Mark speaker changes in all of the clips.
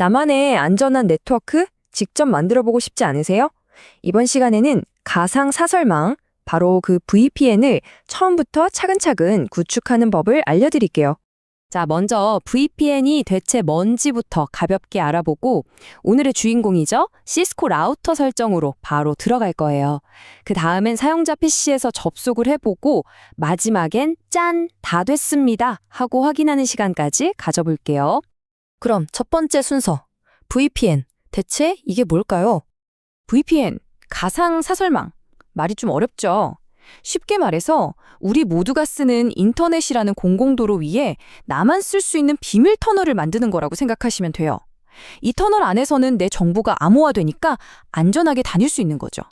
Speaker 1: 나만의 안전한 네트워크 직접 만들어 보고 싶지 않으세요? 이번 시간에는 가상 사설망, 바로 그 VPN을 처음부터 차근차근 구축하는 법을 알려드릴게요. 자, 먼저 VPN이 대체 뭔지부터 가볍게 알아보고 오늘의 주인공이죠. 시스코 라우터 설정으로 바로 들어갈 거예요. 그 다음엔 사용자 PC에서 접속을 해보고 마지막엔 짠! 다 됐습니다. 하고 확인하는 시간까지 가져볼게요. 그럼 첫 번째 순서. VPN. 대체 이게 뭘까요? VPN. 가상 사설망. 말이 좀 어렵죠? 쉽게 말해서 우리 모두가 쓰는 인터넷이라는 공공도로 위에 나만 쓸 수 있는 비밀 터널을 만드는 거라고 생각하시면 돼요. 이 터널 안에서는 내 정보가 암호화되니까 안전하게 다닐 수 있는 거죠.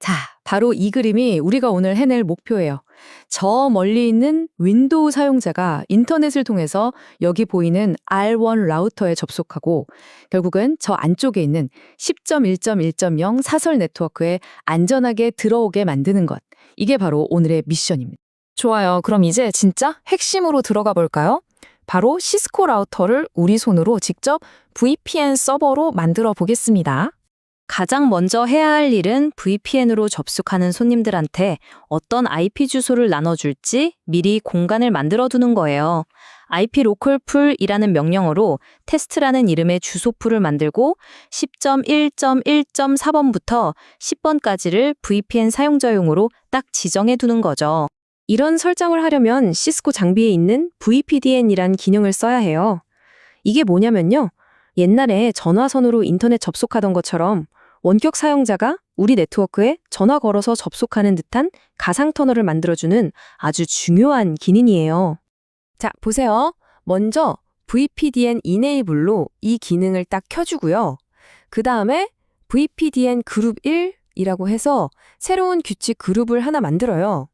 Speaker 1: 자, 바로 이 그림이 우리가 오늘 해낼 목표예요. 저 멀리 있는 윈도우 사용자가 인터넷을 통해서 여기 보이는 R1 라우터에 접속하고 결국은 저 안쪽에 있는 10.1.1.0 사설 네트워크에 안전하게 들어오게 만드는 것. 이게 바로 오늘의 미션입니다. 좋아요. 그럼 이제 진짜 핵심으로 들어가 볼까요? 바로 시스코 라우터를 우리 손으로 직접 VPN 서버로 만들어 보겠습니다. 가장 먼저 해야 할 일은 VPN으로 접속하는 손님들한테 어떤 IP 주소를 나눠줄지 미리 공간을 만들어 두는 거예요. IP 로컬 풀이라는 명령어로 테스트라는 이름의 주소풀을 만들고 10.1.1.4번부터 10번까지를 VPN 사용자용으로 딱 지정해 두는 거죠. 이런 설정을 하려면 시스코 장비에 있는 VPDN이란 기능을 써야 해요. 이게 뭐냐면요. 옛날에 전화선으로 인터넷 접속하던 것처럼 원격 사용자가 우리 네트워크에 전화 걸어서 접속하는 듯한 가상 터널을 만들어주는 아주 중요한 기능이에요. 자, 보세요. 먼저 VPDN Enable로 이 기능을 딱 켜주고요. 그 다음에 VPDN 그룹 1이라고 해서 새로운 규칙 그룹을 하나 만들어요.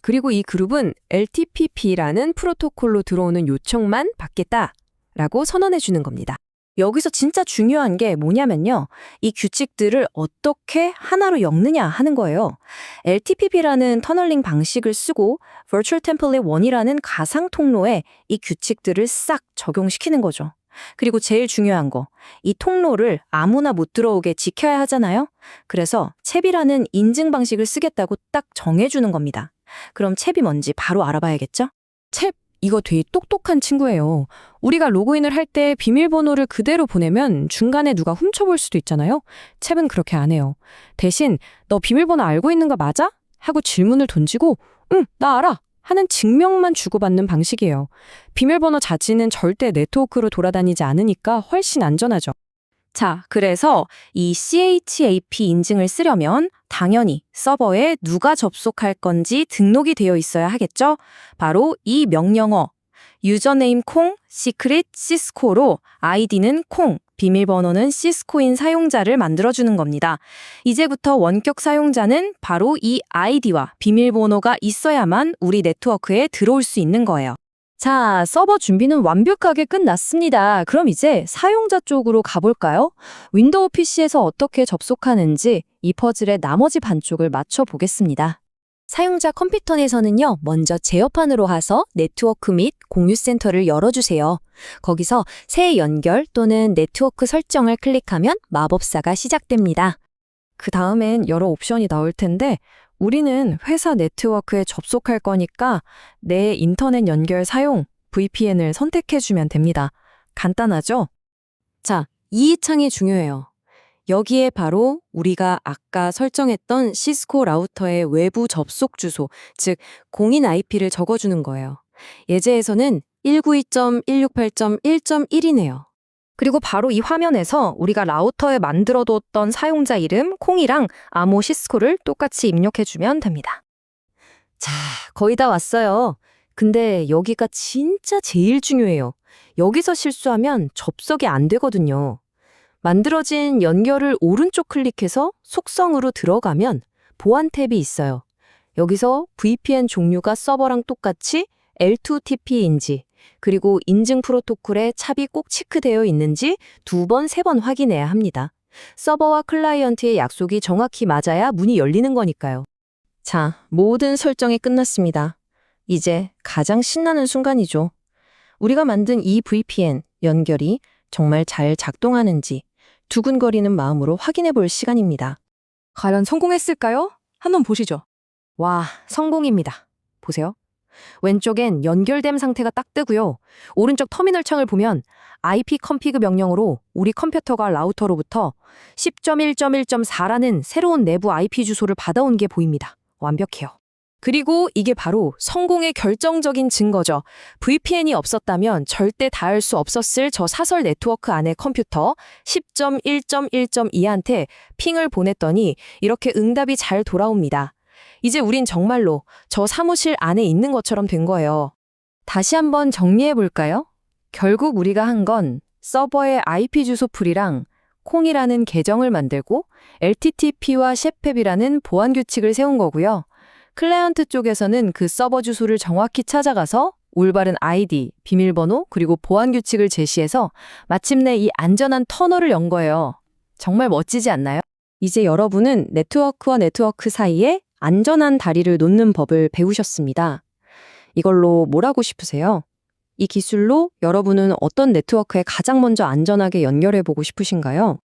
Speaker 1: 그리고 이 그룹은 LTPP라는 프로토콜로 들어오는 요청만 받겠다라고 선언해 주는 겁니다. 여기서 진짜 중요한 게 뭐냐면요. 이 규칙들을 어떻게 하나로 엮느냐 하는 거예요. LTPP라는 터널링 방식을 쓰고 Virtual Template 1이라는 가상 통로에 이 규칙들을 싹 적용시키는 거죠. 그리고 제일 중요한 거, 이 통로를 아무나 못 들어오게 지켜야 하잖아요. 그래서 챕이라는 인증 방식을 쓰겠다고 딱 정해주는 겁니다. 그럼 챕이 뭔지 바로 알아봐야겠죠? 챕, 이거 되게 똑똑한 친구예요. 우리가 로그인을 할 때 비밀번호를 그대로 보내면 중간에 누가 훔쳐볼 수도 있잖아요. 챕은 그렇게 안 해요. 대신 너 비밀번호 알고 있는 거 맞아? 하고 질문을 던지고 응, 나 알아. 하는 증명만 주고받는 방식이에요. 비밀번호 자체는 절대 네트워크로 돌아다니지 않으니까 훨씬 안전하죠. 자, 그래서 이 CHAP 인증을 쓰려면 당연히 서버에 누가 접속할 건지 등록이 되어 있어야 하겠죠? 바로 이 명령어 유저네임 콩, 시크릿, 시스코로 아이디는 콩, 비밀번호는 시스코인 사용자를 만들어주는 겁니다. 이제부터 원격 사용자는 바로 이 아이디와 비밀번호가 있어야만 우리 네트워크에 들어올 수 있는 거예요. 자, 서버 준비는 완벽하게 끝났습니다. 그럼 이제 사용자 쪽으로 가볼까요? 윈도우 PC에서 어떻게 접속하는지 이 퍼즐의 나머지 반쪽을 맞춰보겠습니다. 사용자 컴퓨터에서는요, 먼저 제어판으로 하서 네트워크 및 공유 센터를 열어주세요. 거기서 새 연결 또는 네트워크 설정을 클릭하면 마법사가 시작됩니다. 그 다음엔 여러 옵션이 나올 텐데, 우리는 회사 네트워크에 접속할 거니까 내 인터넷 연결 사용 VPN을 선택해주면 됩니다. 간단하죠? 자, 이 창이 중요해요. 여기에 바로 우리가 아까 설정했던 시스코 라우터의 외부 접속 주소, 즉 공인 IP를 적어주는 거예요. 예제에서는 192.168.1.1이네요. 그리고 바로 이 화면에서 우리가 라우터에 만들어뒀던 사용자 이름 콩이랑 암호 시스코를 똑같이 입력해주면 됩니다. 자, 거의 다 왔어요. 근데 여기가 진짜 제일 중요해요. 여기서 실수하면 접속이 안 되거든요. 만들어진 연결을 오른쪽 클릭해서 속성으로 들어가면 보안 탭이 있어요. 여기서 VPN 종류가 서버랑 똑같이 L2TP인지 그리고 인증 프로토콜에 찹이 꼭 체크되어 있는지 두 번, 세 번 확인해야 합니다. 서버와 클라이언트의 약속이 정확히 맞아야 문이 열리는 거니까요. 자, 모든 설정이 끝났습니다. 이제 가장 신나는 순간이죠. 우리가 만든 이 VPN 연결이 정말 잘 작동하는지 두근거리는 마음으로 확인해 볼 시간입니다.
Speaker 2: 과연 성공했을까요? 한번 보시죠.
Speaker 1: 와, 성공입니다. 보세요. 왼쪽엔 연결됨 상태가 딱 뜨고요. 오른쪽 터미널 창을 보면 IP 컴피그 명령으로 우리 컴퓨터가 라우터로부터 10.1.1.4라는 새로운 내부 IP 주소를 받아온 게 보입니다. 완벽해요. 그리고 이게 바로 성공의 결정적인 증거죠. VPN이 없었다면 절대 닿을 수 없었을 저 사설 네트워크 안의 컴퓨터 10.1.1.2한테 핑을 보냈더니 이렇게 응답이 잘 돌아옵니다. 이제 우린 정말로 저 사무실 안에 있는 것처럼 된 거예요. 다시 한번 정리해 볼까요? 결국 우리가 한 건 서버의 IP 주소 풀이랑 콩이라는 계정을 만들고 LTTP와 셰펩이라는 보안 규칙을 세운 거고요. 클라이언트 쪽에서는 그 서버 주소를 정확히 찾아가서 올바른 아이디, 비밀번호, 그리고 보안 규칙을 제시해서 마침내 이 안전한 터널을 연 거예요. 정말 멋지지 않나요? 이제 여러분은 네트워크와 네트워크 사이에 안전한 다리를 놓는 법을 배우셨습니다. 이걸로 뭘 하고 싶으세요? 이 기술로 여러분은 어떤 네트워크에 가장 먼저 안전하게 연결해 보고 싶으신가요?